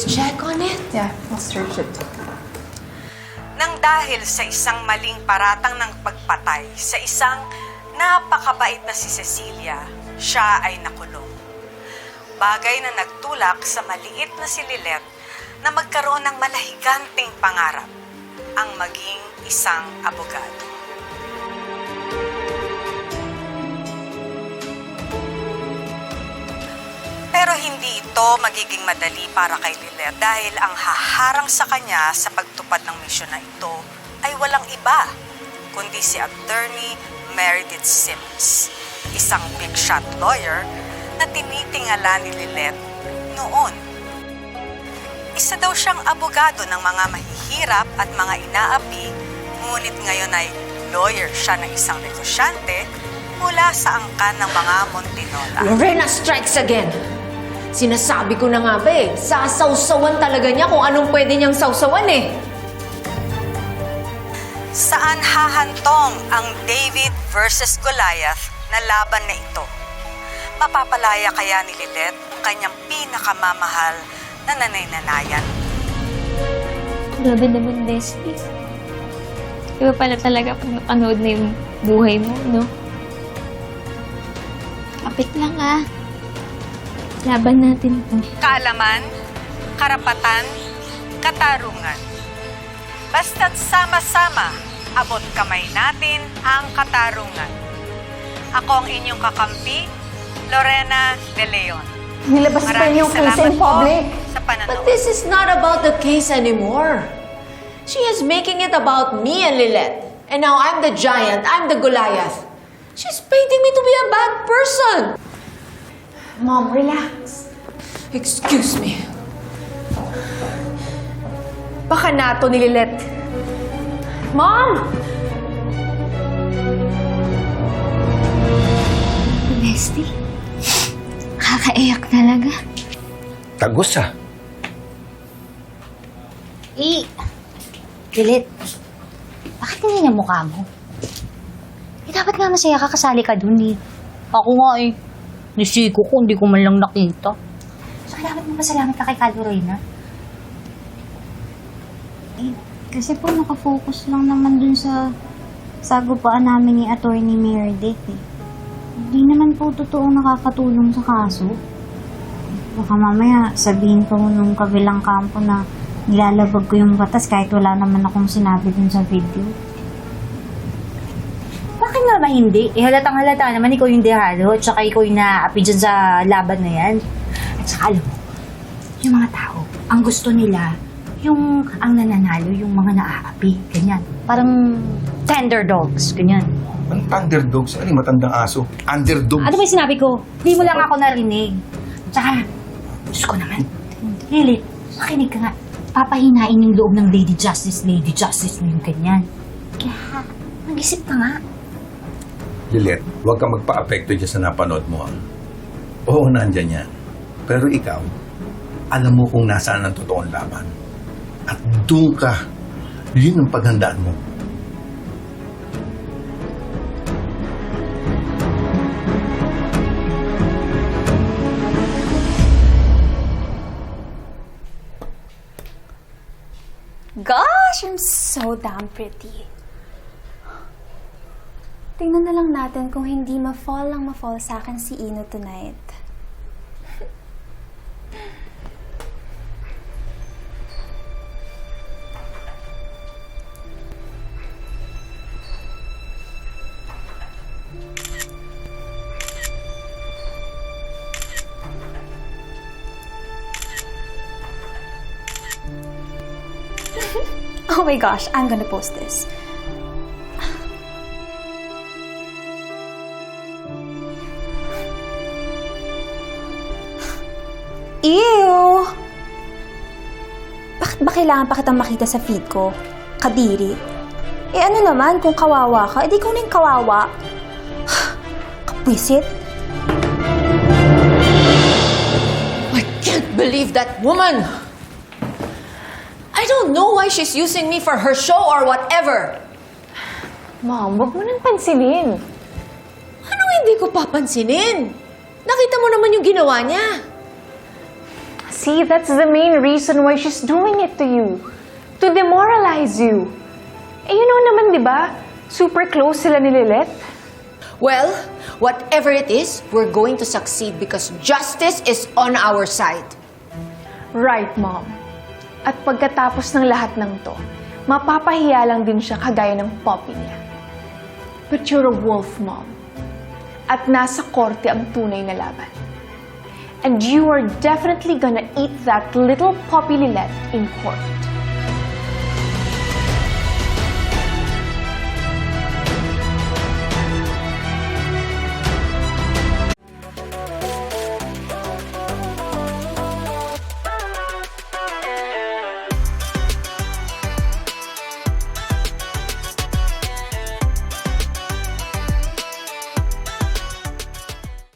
please check on it? Yeah, I'll search it. nang dahil sa isang maling paratang ng pagpatay sa isang napakabait na si Cecilia, siya ay nakulong. Bagay na nagtulak sa maliit na si Lilet na magkaroon ng malahiganting pangarap, ang maging isang abogado. Ito magiging madali para kay Lilet dahil ang haharang sa kanya sa pagtupad ng misyon na ito ay walang iba, kundi si Attorney Meredith Sims, isang big shot lawyer na tinitingala ni Lilet noon. Isa daw siyang abogado ng mga mahihirap at mga inaapi, ngunit ngayon ay lawyer siya ng isang negosyante mula sa angkan ng mga Montinola. Lorena strikes again. Sinasabi ko na nga ba eh, sasawsawan talaga niya kung anong pwede niyang sawsawan eh. Saan hahantong ang David versus Goliath na laban na ito? Mapapalaya kaya ni Lilet ang kanyang pinakamamahal na nanay-nanayan? Grabe naman, Leslie. Iba pala talaga pag napanood na yung buhay mo, no? Kapit lang ah. Laban natin to. Kaalaman, karapatan, katarungan. Basta't sama-sama, abot kamay natin ang katarungan. Ako ang inyong kakampi, Lorena De Leon. Nilabas pa yung case in public. sa But this is not about the case anymore. She is making it about me and Lilette. And now I'm the giant, I'm the Goliath. She's painting me to be a bad person. Mom, relax. Excuse me. Baka nato ni Lilet. Mom! Leslie? Kakaiyak talaga. Tagos ah. Eh, Kilit, bakit ganyan ang mukha mo? Eh, dapat nga masaya ka kasali ka dun eh. Ako nga eh. Nisiko ko, hindi ko man lang nakita. Saka dapat mo pasalamat ka kay Reyna. Eh, kasi po nakafocus lang naman dun sa sagupaan namin ni Attorney Meredith eh. Hindi naman po totoo nakakatulong sa kaso. Baka mamaya sabihin ko nung kabilang kampo na nilalabag ko yung batas kahit wala naman akong sinabi dun sa video. Ba hindi? Eh, halatang halata naman ikaw yung dehado at saka ikaw yung naaapi dyan sa laban na yan. At saka alam mo, yung mga tao, ang gusto nila, yung ang nananalo, yung mga naaapi. Ganyan. Parang tender dogs. Ganyan. Ang underdogs, ano yung matandang aso? Underdogs. Ano ba yung sinabi ko? Hindi mo lang ako narinig. Tsaka, Diyos ko naman. Lili, makinig ka nga. Papahinain yung loob ng Lady Justice, Lady Justice mo yung ganyan. Kaya, mag-isip ka nga. Lilet, huwag kang magpa-apekto dyan sa napanood mo. ah. Oo, nandyan yan. Pero ikaw, alam mo kung nasaan ang totoong laban. At doon ka, yun ang paghandaan mo. Gosh, I'm so damn pretty. Tingnan na lang natin kung hindi ma-fall lang ma-fall sa akin si Ino tonight. Oh my gosh, I'm gonna post this. Ew! Bakit ba kailangan pa kitang makita sa feed ko? Kadiri. Eh ano naman, kung kawawa ka, edi kung yung kawawa. Kapwisit. I can't believe that woman! I don't know why she's using me for her show or whatever. Mom, wag mo nang pansinin. Anong hindi ko papansinin? Nakita mo naman yung ginawa niya. See, that's the main reason why she's doing it to you. To demoralize you. Eh, you know naman, di ba? Super close sila ni Lilith. Well, whatever it is, we're going to succeed because justice is on our side. Right, Mom. At pagkatapos ng lahat ng to, mapapahiya lang din siya kagaya ng poppy niya. But you're a wolf, Mom. At nasa korte ang tunay na laban. And you are definitely gonna eat that little poppy Lilette in court.